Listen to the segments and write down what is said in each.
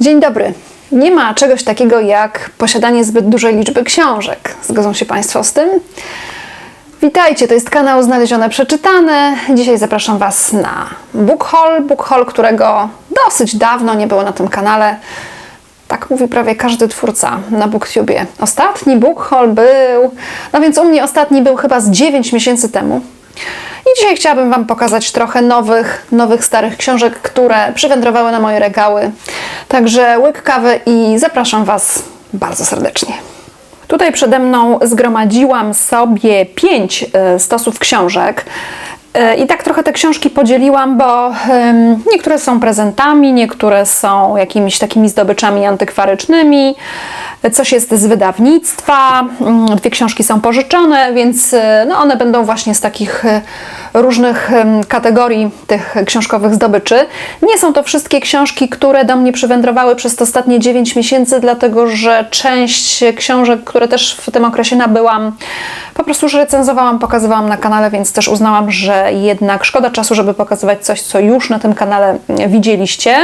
Dzień dobry. Nie ma czegoś takiego jak posiadanie zbyt dużej liczby książek. Zgodzą się Państwo z tym? Witajcie, to jest kanał Znalezione Przeczytane. Dzisiaj zapraszam Was na Book Haul, Book Haul, którego dosyć dawno nie było na tym kanale. Tak mówi prawie każdy twórca na BookTubie. Ostatni Book Haul był, no więc u mnie ostatni był chyba z 9 miesięcy temu. I dzisiaj chciałabym Wam pokazać trochę nowych, nowych, starych książek, które przywędrowały na moje regały. Także łyk kawy i zapraszam Was bardzo serdecznie. Tutaj przede mną zgromadziłam sobie pięć e, stosów książek. I tak trochę te książki podzieliłam, bo niektóre są prezentami, niektóre są jakimiś takimi zdobyczami antykwarycznymi, coś jest z wydawnictwa, mm, dwie książki są pożyczone, więc e, no, one będą właśnie z takich e, różnych kategorii tych książkowych zdobyczy. Nie są to wszystkie książki, które do mnie przywędrowały przez te ostatnie 9 miesięcy, dlatego że część książek, które też w tym okresie nabyłam, po prostu już recenzowałam, pokazywałam na kanale, więc też uznałam, że jednak szkoda czasu, żeby pokazywać coś, co już na tym kanale widzieliście.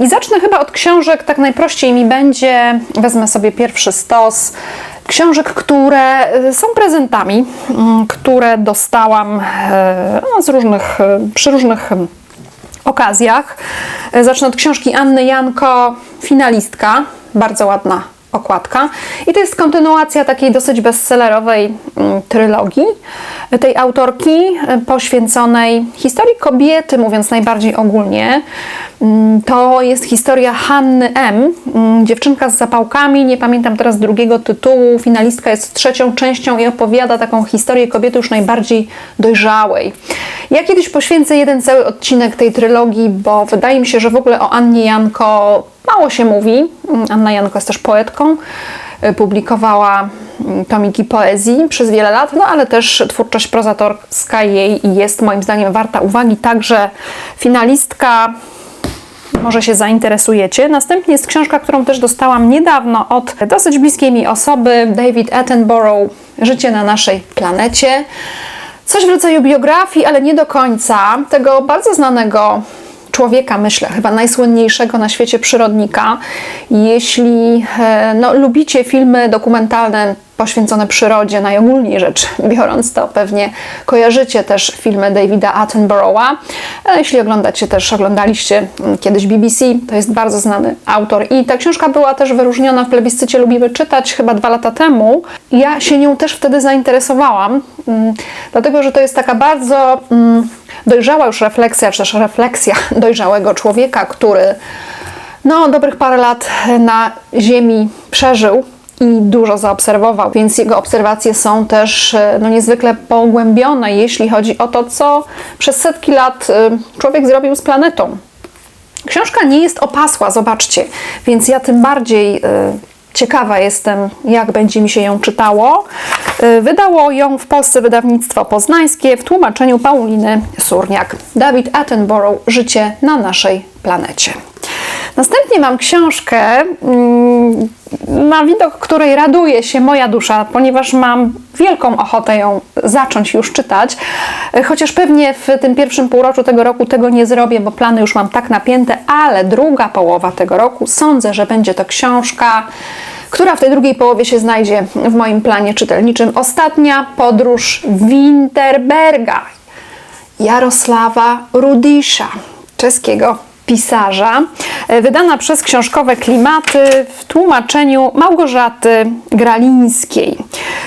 I zacznę chyba od książek, tak najprościej mi będzie. Wezmę sobie pierwszy stos książek, które y, są prezentami, mm, które dostałam e, no, z różnych, e, przy różnych em, okazjach. Zacznę od książki Anny Janko, finalistka, bardzo ładna okładka. I to jest kontynuacja takiej dosyć bestsellerowej mm, trylogii e, tej autorki e, poświęconej historii kobiety, mówiąc najbardziej ogólnie. Mm, To jest historia Hanny M., mm, dziewczynka z zapałkami, nie pamiętam teraz drugiego tytułu. Finalistka jest trzecią częścią i opowiada taką historię kobiety już najbardziej dojrzałej. Ja kiedyś poświęcę jeden cały odcinek tej trylogii, bo wydaje mi się, że w ogóle o Annie Janko mało się mówi. Anna Janko jest też poetką. Y, Publikowała mm, tomiki poezji przez wiele lat, no ale też twórczość prozatorska jej jest moim zdaniem warta uwagi. Także finalistka może się zainteresujecie. Następnie jest książka, którą też dostałam niedawno od dosyć bliskiej mi osoby, David Attenborough, Życie na naszej planecie. Coś w rodzaju biografii, ale nie do końca, tego bardzo znanego człowieka, myślę, chyba najsłynniejszego na świecie przyrodnika. Jeśli e, no, lubicie filmy dokumentalne poświęcone przyrodzie, najogólniej rzecz biorąc, to pewnie kojarzycie też filmy Davida Attenborough'a. A jeśli oglądacie też, oglądaliście mm, kiedyś BBC, to jest bardzo znany autor. I ta książka była też wyróżniona w plebiscycie Lubimy Czytać chyba dwa lata temu. Ja się nią też wtedy zainteresowałam, mm, dlatego że to jest taka bardzo mm, dojrzała już refleksja, czy też refleksja dojrzałego człowieka, który no, dobrych parę lat na Ziemi przeżył i dużo zaobserwował, więc jego obserwacje są też e, no, niezwykle pogłębione, jeśli chodzi o to, co przez setki lat e, człowiek zrobił z planetą. Książka nie jest opasła, zobaczcie, więc ja tym bardziej y, ciekawa jestem, jak będzie mi się ją czytało. Y, wydało ją w Polsce wydawnictwo poznańskie w tłumaczeniu Pauliny Surniak. David Attenborough Życie na naszej planecie. Następnie mam książkę, mm, na widok której raduje się moja dusza, ponieważ mam wielką ochotę ją zacząć już czytać. E, Chociaż pewnie w tym pierwszym półroczu tego roku tego nie zrobię, bo plany już mam tak napięte, ale druga połowa tego roku sądzę, że będzie to książka, która w tej drugiej połowie się znajdzie w moim planie czytelniczym. Ostatnia podróż Winterberga. Jarosława Rudisza, czeskiego pisarza, e, wydana przez książkowe klimaty w tłumaczeniu Małgorzaty Gralińskiej,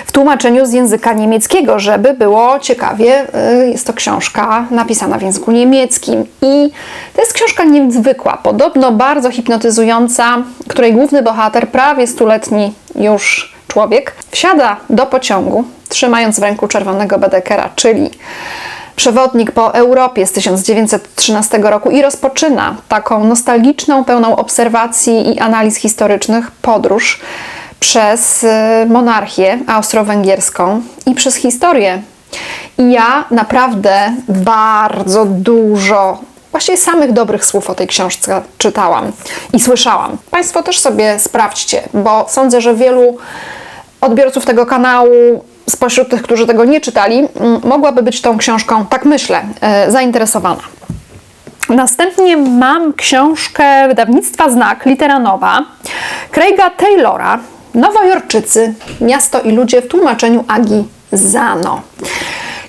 w tłumaczeniu z języka niemieckiego, żeby było ciekawie. e, Jest to książka napisana w języku niemieckim i to jest książka niezwykła, podobno bardzo hipnotyzująca, której główny bohater, prawie stuletni już człowiek, wsiada do pociągu, trzymając w ręku czerwonego Bedekera, czyli przewodnik po Europie z 1913 roku i rozpoczyna taką nostalgiczną, pełną obserwacji i analiz historycznych podróż przez y, monarchię austro-węgierską i przez historię. I ja naprawdę bardzo dużo, właściwie samych dobrych słów o tej książce czytałam i słyszałam. Państwo też sobie sprawdźcie, bo sądzę, że wielu odbiorców tego kanału, spośród tych, którzy tego nie czytali, mogłaby być tą książką, tak myślę, e, zainteresowana. Następnie mam książkę wydawnictwa Znak, litera nowa, Craiga Taylora, Nowojorczycy, Miasto i ludzie w tłumaczeniu Agi Zano.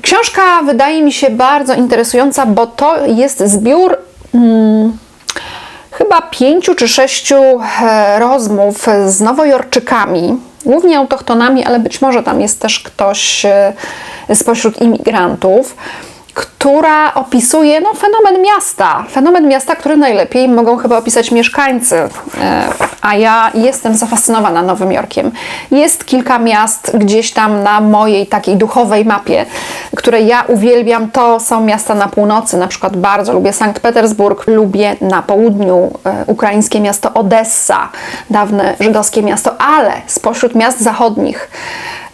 Książka wydaje mi się bardzo interesująca, bo to jest zbiór hmm, chyba pięciu czy sześciu e, rozmów z Nowojorczykami, głównie autochtonami, ale być może tam jest też ktoś e, spośród imigrantów która opisuje no, fenomen miasta. Fenomen miasta, który najlepiej mogą chyba opisać mieszkańcy. E, a ja jestem zafascynowana Nowym Jorkiem. Jest kilka miast gdzieś tam na mojej takiej duchowej mapie, które ja uwielbiam. To są miasta na północy, na przykład bardzo lubię Sankt Petersburg, lubię na południu e, ukraińskie miasto Odessa, dawne żydowskie miasto, ale spośród miast zachodnich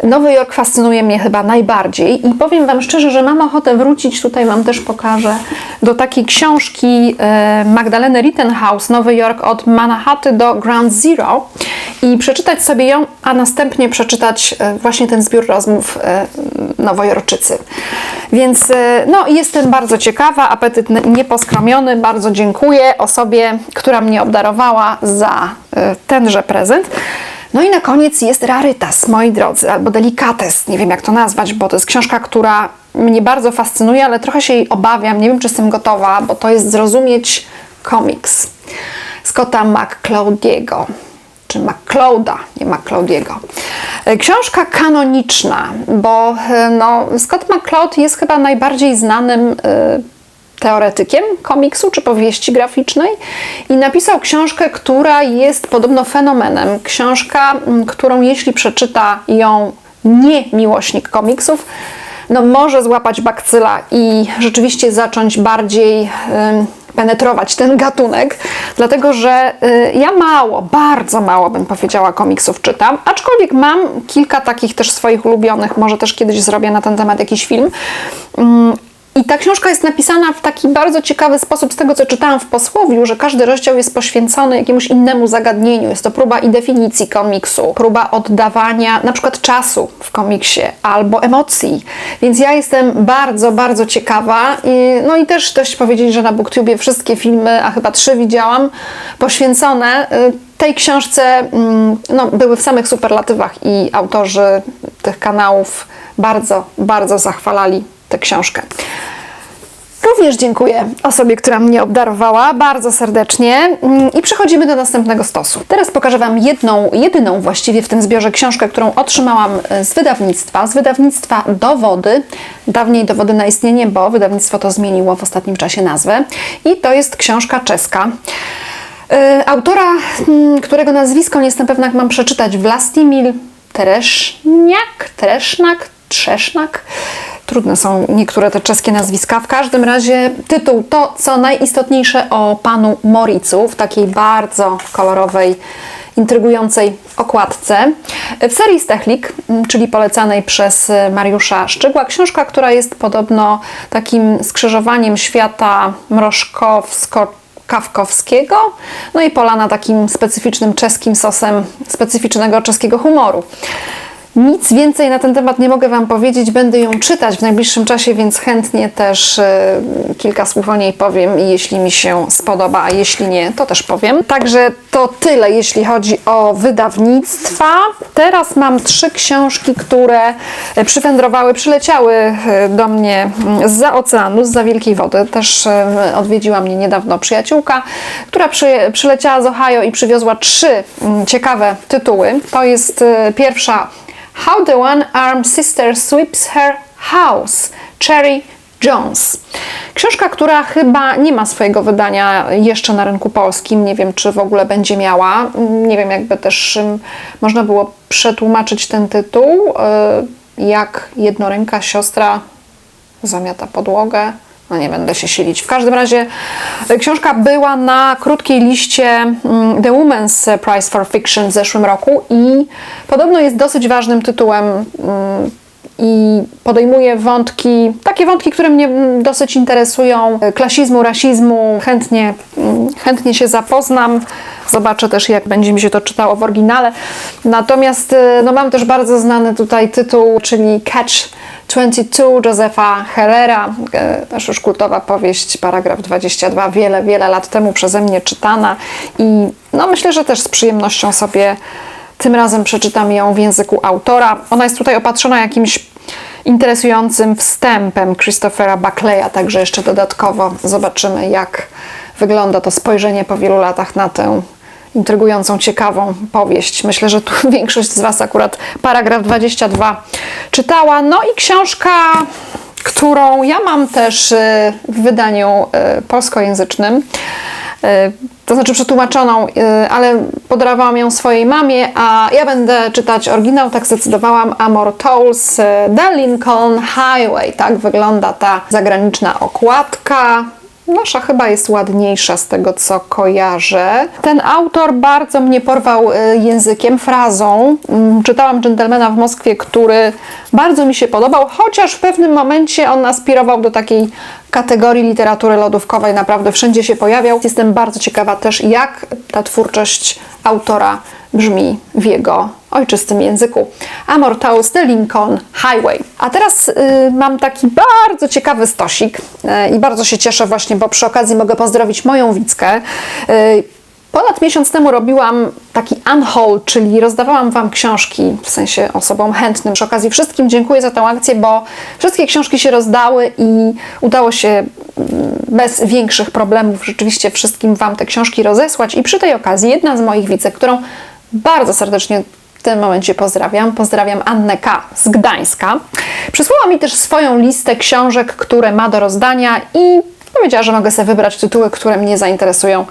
Nowy Jork fascynuje mnie chyba najbardziej i powiem Wam szczerze, że mam ochotę wrócić, tutaj Wam też pokażę, do takiej książki e, Magdaleny Rittenhouse, Nowy Jork od Manhattan do Ground Zero i przeczytać sobie ją, a następnie przeczytać e, właśnie ten zbiór rozmów e, Nowojorczycy. Więc no, jestem bardzo ciekawa, apetyt nieposkromiony, bardzo dziękuję osobie, która mnie obdarowała za tenże prezent. No i na koniec jest rarytas, moi drodzy, albo delikates, nie wiem jak to nazwać, bo to jest książka, która mnie bardzo fascynuje, ale trochę się jej obawiam, nie wiem czy jestem gotowa, bo to jest Zrozumieć komiks Scotta McCloudiego czy McClouda, nie McCloudiego. E, książka kanoniczna, bo e, no, Scott McCloud jest chyba najbardziej znanym y, teoretykiem komiksu czy powieści graficznej i napisał książkę, która jest podobno fenomenem. Książka, którą jeśli przeczyta ją nie miłośnik komiksów, no może złapać bakcyla i rzeczywiście zacząć bardziej y, penetrować ten gatunek, dlatego że y, ja mało, bardzo mało bym powiedziała komiksów czytam, aczkolwiek mam kilka takich też swoich ulubionych, może też kiedyś zrobię na ten temat jakiś film, i ta książka jest napisana w taki bardzo ciekawy sposób, z tego co czytałam w posłowiu, że każdy rozdział jest poświęcony jakiemuś innemu zagadnieniu. Jest to próba i definicji komiksu, próba oddawania na przykład czasu w komiksie albo emocji. Więc ja jestem bardzo, bardzo ciekawa. I, no i też dość powiedzieć, że na BookTubie wszystkie filmy, a chyba trzy widziałam, poświęcone y, tej książce mm, no, były w samych superlatywach i autorzy tych kanałów bardzo, bardzo zachwalali tę książkę. Również dziękuję osobie, która mnie obdarowała bardzo serdecznie mm, i przechodzimy do następnego stosu. Teraz pokażę Wam jedną, jedyną właściwie w tym zbiorze książkę, którą otrzymałam e, z wydawnictwa, z wydawnictwa Dowody, dawniej Dowody na istnienie, bo wydawnictwo to zmieniło w ostatnim czasie nazwę i to jest książka czeska. E, autora, mm, którego nazwisko nie jestem pewna, jak mam przeczytać, Vlastimil Tereszniak, Teresznak, Trzesznak. Trudne są niektóre te czeskie nazwiska. W każdym razie tytuł to, co najistotniejsze o panu Moricu w takiej bardzo kolorowej, intrygującej okładce. W serii Stechlik, czyli polecanej przez Mariusza Szczygła, książka, która jest podobno takim skrzyżowaniem świata mrożkowsko kawkowskiego, no i polana takim specyficznym czeskim sosem specyficznego czeskiego humoru. Nic więcej na ten temat nie mogę Wam powiedzieć. Będę ją czytać w najbliższym czasie, więc chętnie też e, kilka słów o niej powiem, jeśli mi się spodoba, a jeśli nie, to też powiem. Także to tyle, jeśli chodzi o wydawnictwa. Teraz mam trzy książki, które e, przywędrowały, przyleciały e, do mnie mm, z oceanu, za wielkiej wody. Też odwiedziła mnie niedawno przyjaciółka, która przy, przyleciała z Ohio i przywiozła trzy mm, ciekawe tytuły. To jest pierwsza How the One-Armed Sister Sweeps Her House, Cherry Jones. Książka, która chyba nie ma swojego wydania jeszcze na rynku polskim. Nie wiem, czy w ogóle będzie miała. Nie wiem, jakby też można było przetłumaczyć ten tytuł. Y, jak jednoręka siostra zamiata podłogę no nie będę się silić. W każdym razie e, książka była na krótkiej liście mm, The Women's Prize for Fiction w zeszłym roku i podobno jest dosyć ważnym tytułem mm, i podejmuje wątki, takie wątki, które mnie mm, dosyć interesują, klasizmu, rasizmu. Chętnie, chętnie się zapoznam. Zobaczę też, jak będzie mi się to czytało w oryginale. Natomiast y, no, mam też bardzo znany tutaj tytuł, czyli Catch 22 Josefa Hellera, e, też już kultowa powieść, paragraf 22, wiele, wiele lat temu przeze mnie czytana i no myślę, że też z przyjemnością sobie tym razem przeczytam ją w języku autora. Ona jest tutaj opatrzona jakimś interesującym wstępem Christophera Buckleya, także jeszcze dodatkowo zobaczymy, jak wygląda to spojrzenie po wielu latach na tę intrygującą, ciekawą powieść. Myślę, że tu większość z Was akurat paragraf 22 czytała. No i książka, którą ja mam też y, w wydaniu y, polskojęzycznym. To znaczy przetłumaczoną, y, ale podarowałam ją swojej mamie, a ja będę czytać oryginał, tak zdecydowałam. Amor Tolls, y, The Lincoln Highway. Tak wygląda ta zagraniczna okładka. Nasza chyba jest ładniejsza z tego, co kojarzę. Ten autor bardzo mnie porwał y, językiem, frazą. Mm, Czytałam Gentlemana w Moskwie, który bardzo mi się podobał, chociaż w pewnym momencie on aspirował do takiej kategorii literatury lodówkowej. Naprawdę wszędzie się pojawiał. Jestem bardzo ciekawa też, jak ta twórczość autora brzmi w jego ojczystym języku. Amor Towers, The Lincoln Highway. A teraz y, mam taki bardzo ciekawy stosik y, i bardzo się cieszę właśnie, bo przy okazji mogę pozdrowić moją Wickę. Y, Ponad miesiąc temu robiłam taki unhaul, czyli rozdawałam Wam książki, w sensie osobom chętnym. Przy okazji wszystkim dziękuję za tę akcję, bo wszystkie książki się rozdały i udało się mm, bez większych problemów rzeczywiście wszystkim Wam te książki rozesłać. I przy tej okazji jedna z moich widzek, którą bardzo serdecznie w tym momencie pozdrawiam. Pozdrawiam Annę K. z Gdańska. Przysłała mi też swoją listę książek, które ma do rozdania i powiedziała, że mogę sobie wybrać tytuły, które mnie zainteresują,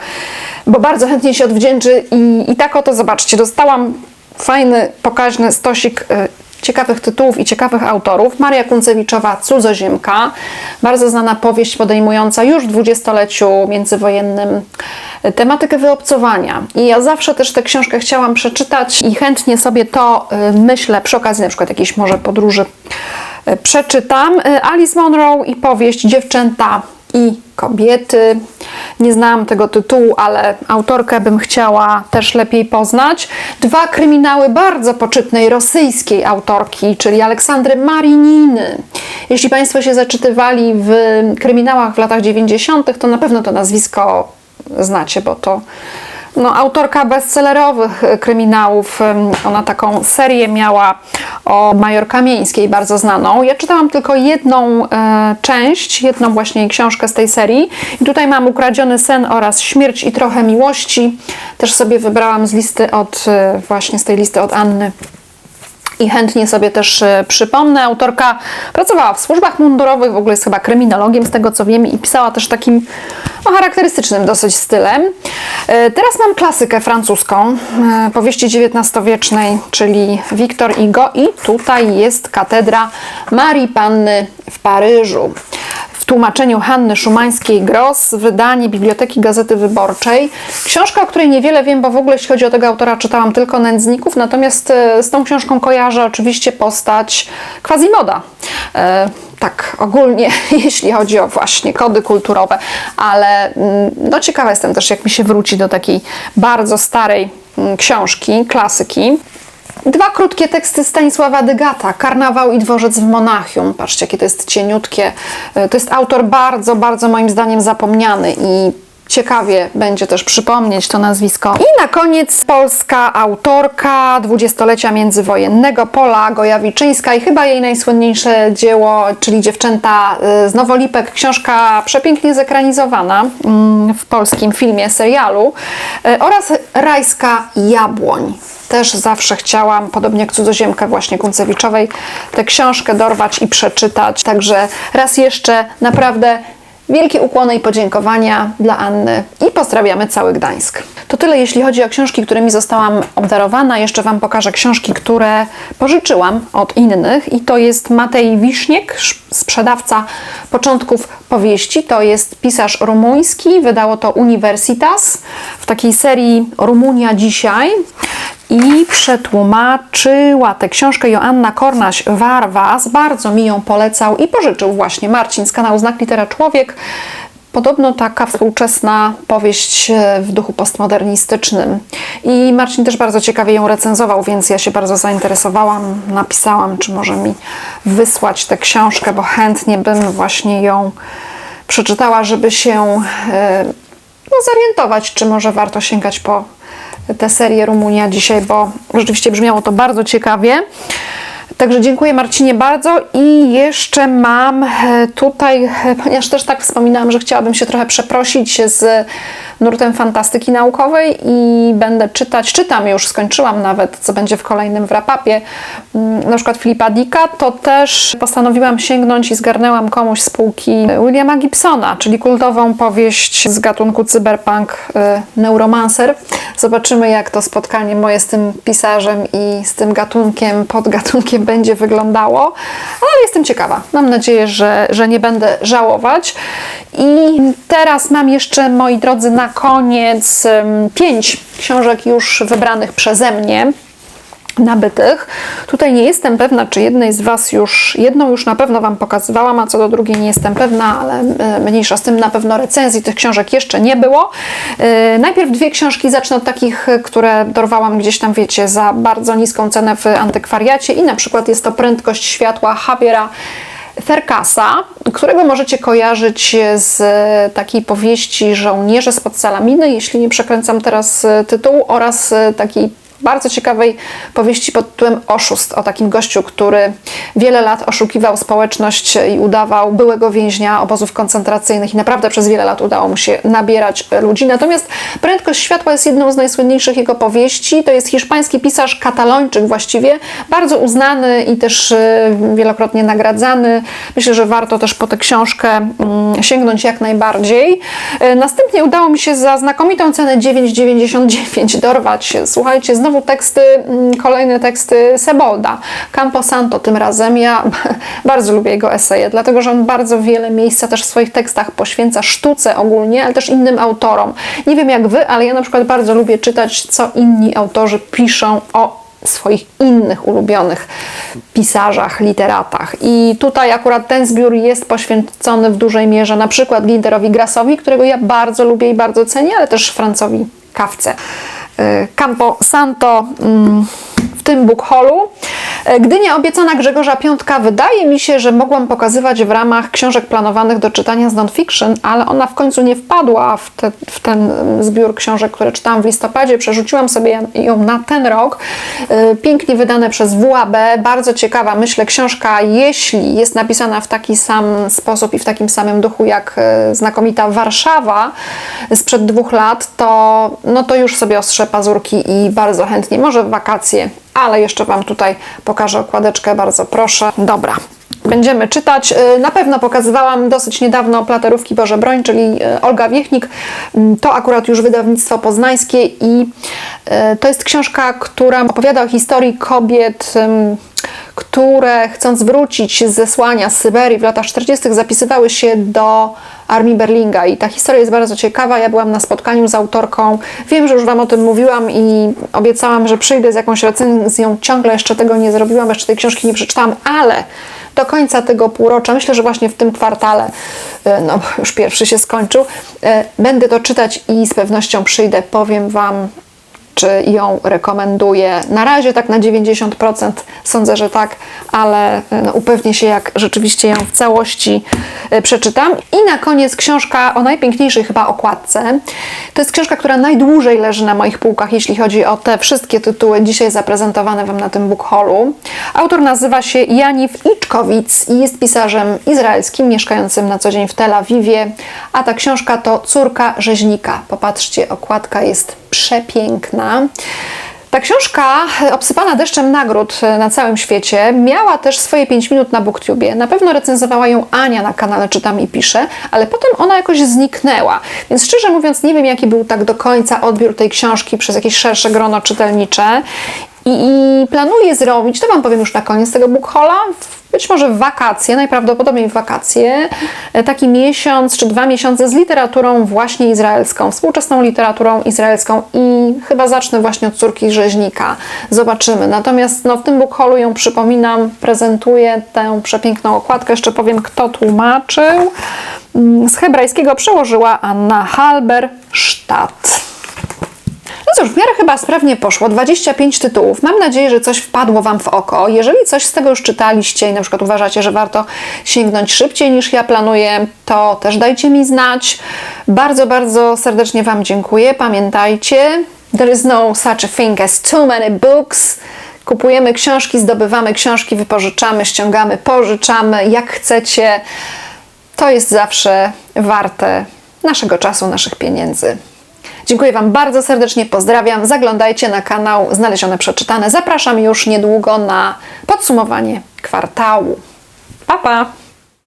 bo bardzo chętnie się odwdzięczy i, i tak oto zobaczcie, dostałam fajny, pokaźny stosik y, ciekawych tytułów i ciekawych autorów. Maria Kuncewiczowa, Cudzoziemka, bardzo znana powieść podejmująca już w dwudziestoleciu międzywojennym tematykę wyobcowania. I ja zawsze też tę książkę chciałam przeczytać i chętnie sobie to y, myślę przy okazji na przykład jakiejś może podróży y, przeczytam. Y, Alice Monroe i powieść Dziewczęta i kobiety. Nie znałam tego tytułu, ale autorkę bym chciała też lepiej poznać. Dwa kryminały bardzo poczytnej rosyjskiej autorki, czyli Aleksandry Marininy. Jeśli Państwo się zaczytywali w kryminałach w latach 90., to na pewno to nazwisko znacie, bo to no, autorka bestsellerowych y, kryminałów. Ym, Ona taką serię miała o Major Kamieńskiej, bardzo znaną. Ja czytałam tylko jedną e, część, jedną właśnie książkę z tej serii. I tutaj mam Ukradziony sen oraz Śmierć i trochę miłości. Też sobie wybrałam z listy od, e, właśnie z tej listy od Anny i chętnie sobie też e, przypomnę. Autorka pracowała w służbach mundurowych, w ogóle jest chyba kryminologiem z tego co wiem i pisała też takim no, charakterystycznym dosyć stylem. E, Teraz mam klasykę francuską, e, powieści XIX-wiecznej, czyli Victor Hugo i tutaj jest katedra Marii Panny w Paryżu tłumaczeniu Hanny Szumańskiej-Gross, wydanie Biblioteki Gazety Wyborczej. Książka, o której niewiele wiem, bo w ogóle jeśli chodzi o tego autora, czytałam tylko Nędzników, natomiast e, z tą książką kojarzę oczywiście postać Quasimoda. E, tak ogólnie, jeśli chodzi o właśnie kody kulturowe, ale mm, no ciekawa jestem też, jak mi się wróci do takiej bardzo starej mm, książki, klasyki. Dwa krótkie teksty Stanisława Dygata, Karnawał i Dworzec w Monachium. Patrzcie, jakie to jest cieniutkie. E, To jest autor bardzo, bardzo moim zdaniem zapomniany i ciekawie będzie też przypomnieć to nazwisko. I na koniec polska autorka dwudziestolecia międzywojennego, Pola Gojawiczyńska i chyba jej najsłynniejsze dzieło, czyli Dziewczęta z Nowolipek, książka przepięknie zekranizowana mm, w polskim filmie, serialu y, oraz Rajska Jabłoń. Też zawsze chciałam, podobnie jak Cudzoziemkę właśnie Kuncewiczowej, tę książkę dorwać i przeczytać. Także raz jeszcze naprawdę Wielkie ukłony i podziękowania dla Anny i pozdrawiamy cały Gdańsk. To tyle, jeśli chodzi o książki, którymi zostałam obdarowana. Jeszcze Wam pokażę książki, które pożyczyłam od innych i to jest Matej Wiszniek, sz- sprzedawca początków powieści. To jest pisarz rumuński, wydało to Universitas w takiej serii Rumunia dzisiaj i przetłumaczyła tę książkę Joanna Kornaś-Warwas. Bardzo mi ją polecał i pożyczył właśnie Marcin z kanału Znak Litera Człowiek. Podobno taka współczesna powieść e, w duchu postmodernistycznym. I Marcin też bardzo ciekawie ją recenzował, więc ja się bardzo zainteresowałam. Napisałam, czy może mi wysłać tę książkę, bo chętnie bym właśnie ją przeczytała, żeby się e, no, zorientować, czy może warto sięgać po tę serię Rumunia dzisiaj, bo rzeczywiście brzmiało to bardzo ciekawie. Także dziękuję Marcinie bardzo i jeszcze mam e, tutaj, e, ponieważ też tak wspominałam, że chciałabym się trochę przeprosić z nurtem fantastyki naukowej i będę czytać, czytam już, skończyłam nawet, co będzie w kolejnym wrapapie, mm, na przykład Filipa Dicka, to też postanowiłam sięgnąć i zgarnęłam komuś z półki Williama Gibsona, czyli kultową powieść z gatunku cyberpunk e, Neuromancer. Zobaczymy, jak to spotkanie moje z tym pisarzem i z tym gatunkiem, podgatunkiem będzie wyglądało, ale jestem ciekawa. Mam nadzieję, że, że nie będę żałować. I teraz mam jeszcze, moi drodzy, na koniec pięć książek już wybranych przeze mnie nabytych. Tutaj nie jestem pewna, czy jednej z Was już, jedną już na pewno Wam pokazywałam, a co do drugiej nie jestem pewna, ale e, mniejsza z tym na pewno recenzji tych książek jeszcze nie było. E, najpierw dwie książki, zacznę od takich, które dorwałam gdzieś tam, wiecie, za bardzo niską cenę w antykwariacie i na przykład jest to Prędkość Światła Javiera Ferkasa, którego możecie kojarzyć z takiej powieści Żołnierze spod Salaminy, jeśli nie przekręcam teraz tytułu, oraz takiej bardzo ciekawej powieści pod tytułem Oszust, o takim gościu, który wiele lat oszukiwał społeczność i udawał byłego więźnia obozów koncentracyjnych i naprawdę przez wiele lat udało mu się nabierać ludzi. Natomiast Prędkość Światła jest jedną z najsłynniejszych jego powieści. To jest hiszpański pisarz, katalończyk właściwie, bardzo uznany i też e, wielokrotnie nagradzany. Myślę, że warto też po tę książkę mm, sięgnąć jak najbardziej. E, następnie udało mi się za znakomitą cenę 9,99 dorwać, słuchajcie, znowu znowu teksty, mm, kolejne teksty Sebolda. Campo Santo tym razem. Ja bardzo lubię jego eseje, dlatego że on bardzo wiele miejsca też w swoich tekstach poświęca sztuce ogólnie, ale też innym autorom. Nie wiem jak wy, ale ja na przykład bardzo lubię czytać, co inni autorzy piszą o swoich innych ulubionych pisarzach, literatach. I tutaj akurat ten zbiór jest poświęcony w dużej mierze na przykład Ginterowi Grassowi, którego ja bardzo lubię i bardzo cenię, ale też Francowi Kawce. Campo Santo. Mm, tym bookhallu. Y, Gdynia obiecana Grzegorza Piątka wydaje mi się, że mogłam pokazywać w ramach książek planowanych do czytania z non-fiction, ale ona w końcu nie wpadła w, te, w, ten zbiór książek, które czytałam w listopadzie. Przerzuciłam sobie ją na ten rok. Y, pięknie wydane przez WAB, bardzo ciekawa, myślę, książka, jeśli jest napisana w taki sam sposób i w takim samym duchu jak znakomita Warszawa sprzed dwóch lat, to, no to już sobie ostrze pazurki i bardzo chętnie, może w wakacje, ale jeszcze Wam tutaj pokażę okładeczkę, bardzo proszę. Dobra, będziemy czytać. Y, na pewno pokazywałam dosyć niedawno Platerówki Boże Broń, czyli y, Olga Wiechnik. Mm, to akurat już wydawnictwo poznańskie i y, to jest książka, która opowiada o historii kobiet które chcąc wrócić z zesłania z Syberii w latach 40. zapisywały się do armii Berlinga i ta historia jest bardzo ciekawa. Ja byłam na spotkaniu z autorką. Wiem, że już Wam o tym mówiłam i obiecałam, że przyjdę z jakąś recenzją. Ciągle jeszcze tego nie zrobiłam, jeszcze tej książki nie przeczytałam, ale do końca tego półrocza, myślę, że właśnie w tym kwartale, e, no już pierwszy się skończył, e, będę to czytać i z pewnością przyjdę, powiem Wam czy ją rekomenduję. Na razie tak na 90% sądzę, że tak, ale e, no, upewnię się, jak rzeczywiście ją w całości e, przeczytam. I na koniec książka o najpiękniejszej chyba okładce. To jest książka, która najdłużej leży na moich półkach, jeśli chodzi o te wszystkie tytuły dzisiaj zaprezentowane Wam na tym book hallu. Autor nazywa się Janif Iczkowic i jest pisarzem izraelskim, mieszkającym na co dzień w Tel Awiwie, a ta książka to Córka Rzeźnika. Popatrzcie, okładka jest przepiękna. Ta książka, obsypana deszczem nagród na całym świecie, miała też swoje 5 minut na BookTubie. Na pewno recenzowała ją Ania na kanale Czytam i Piszę, ale potem ona jakoś zniknęła. Więc szczerze mówiąc, nie wiem, jaki był tak do końca odbiór tej książki przez jakieś szersze grono czytelnicze. I, I planuję zrobić, to Wam powiem już na koniec tego book hauла, w- być może w wakacje, najprawdopodobniej w wakacje, e, taki miesiąc czy dwa miesiące z literaturą właśnie izraelską, współczesną literaturą izraelską i chyba zacznę właśnie od córki rzeźnika. Zobaczymy. Natomiast no, w tym book haulu ją przypominam, prezentuję tę przepiękną okładkę. Jeszcze powiem, kto tłumaczył. Mm, Z hebrajskiego przełożyła Anna Halberstadt. No cóż, w miarę chyba sprawnie poszło. 25 tytułów. Mam nadzieję, że coś wpadło Wam w oko. Jeżeli coś z tego już czytaliście i na przykład uważacie, że warto sięgnąć szybciej niż ja planuję, to też dajcie mi znać. Bardzo, bardzo serdecznie Wam dziękuję. Pamiętajcie, there is no such a thing as too many books. Kupujemy książki, zdobywamy książki, wypożyczamy, ściągamy, pożyczamy, jak chcecie. To jest zawsze warte naszego czasu, naszych pieniędzy. Dziękuję Wam bardzo serdecznie, pozdrawiam. Zaglądajcie na kanał Znalezione Przeczytane. Zapraszam już niedługo na podsumowanie kwartału. Pa, pa!